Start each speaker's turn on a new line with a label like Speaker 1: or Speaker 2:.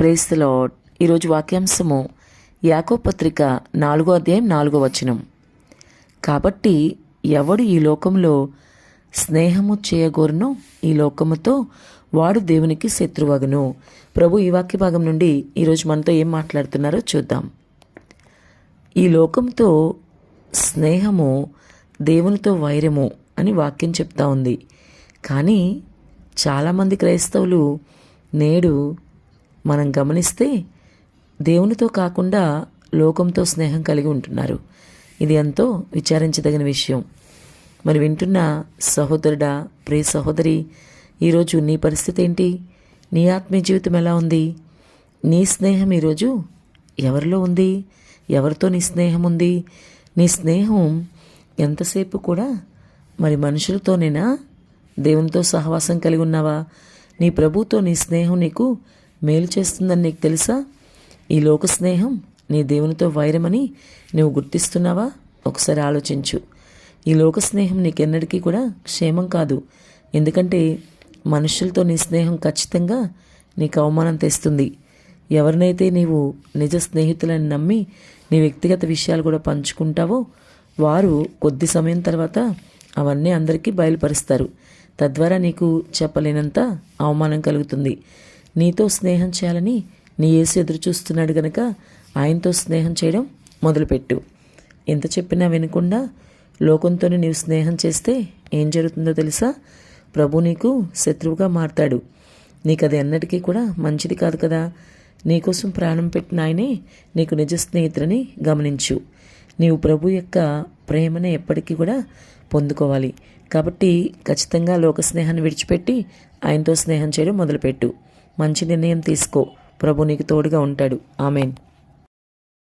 Speaker 1: Praise ఈరోజు వాక్యాంశము యాకో పత్రిక నాలుగో అధ్యాయం నాలుగో వచనం. కాబట్టి ఎవడు ఈ లోకంలో స్నేహము చేయగోరునో ఈ లోకముతో వాడు దేవునికి శత్రువగును. ప్రభు ఈ వాక్య భాగం నుండి ఈరోజు మనతో ఏం మాట్లాడుతున్నారో చూద్దాం. ఈ లోకంతో స్నేహము దేవునితో వైరము అని వాక్యం చెప్తా ఉంది. కానీ చాలామంది క్రైస్తవులు నేడు మనం గమనిస్తే దేవునితో కాకుండా లోకంతో స్నేహం కలిగి ఉంటున్నారు. ఇది ఎంతో విచారించదగిన విషయం. మరి వింటున్న సహోదరుడా ప్రియ సహోదరి ఈరోజు నీ పరిస్థితి ఏంటి? నీ ఆత్మీయ జీవితం ఎలా ఉంది? నీ స్నేహం ఈరోజు ఎవరిలో ఉంది? ఎవరితో నీ స్నేహం ఉంది? నీ స్నేహం ఎంతసేపు కూడా మరి మనుషులతోనేనా దేవునితో సహవాసం కలిగి ఉన్నావా? నీ ప్రభుతో నీ స్నేహం నీకు మేలు చేస్తుందని నీకు తెలుసా? ఈ లోక స్నేహం నీ దేవునితో వైరమని నువ్వు గుర్తిస్తున్నావా? ఒకసారి ఆలోచించు. ఈ లోక స్నేహం నీకెన్నటికీ కూడా క్షేమం కాదు. ఎందుకంటే మనుషులతో నీ స్నేహం ఖచ్చితంగా నీకు అవమానం తెస్తుంది. ఎవరినైతే నీవు నిజ స్నేహితులని నమ్మి నీ వ్యక్తిగత విషయాలు కూడా పంచుకుంటావో వారు కొద్ది సమయం తర్వాత అవన్నీ అందరికీ బయలుపరుస్తారు. తద్వారా నీకు చెప్పలేనంత అవమానం కలుగుతుంది. నీతో స్నేహం చేయాలని నీ యేసు ఎదురు చూస్తున్నాడు గనక ఆయనతో స్నేహం చేయడం మొదలుపెట్టు. ఎంత చెప్పినా వినకుండా లోకంతోనే నీవు స్నేహం చేస్తే ఏం జరుగుతుందో తెలుసా? ప్రభు నీకు శత్రువుగా మారతాడు. నీకు అది ఎన్నటికీ కూడా మంచిది కాదు కదా? నీకోసం ప్రాణం పెట్టిన ఆయనే నీకు నిజ స్నేహితులని గమనించు. నీవు ప్రభు యొక్క ప్రేమను ఎప్పటికీ కూడా పొందుకోవాలి. కాబట్టి ఖచ్చితంగా లోక స్నేహాన్ని విడిచిపెట్టి ఆయనతో స్నేహం చేయడం మొదలుపెట్టు. మంచి నిర్ణయం తీసుకో. ప్రభు నీకు తోడుగా ఉంటాడు. ఆమెన్.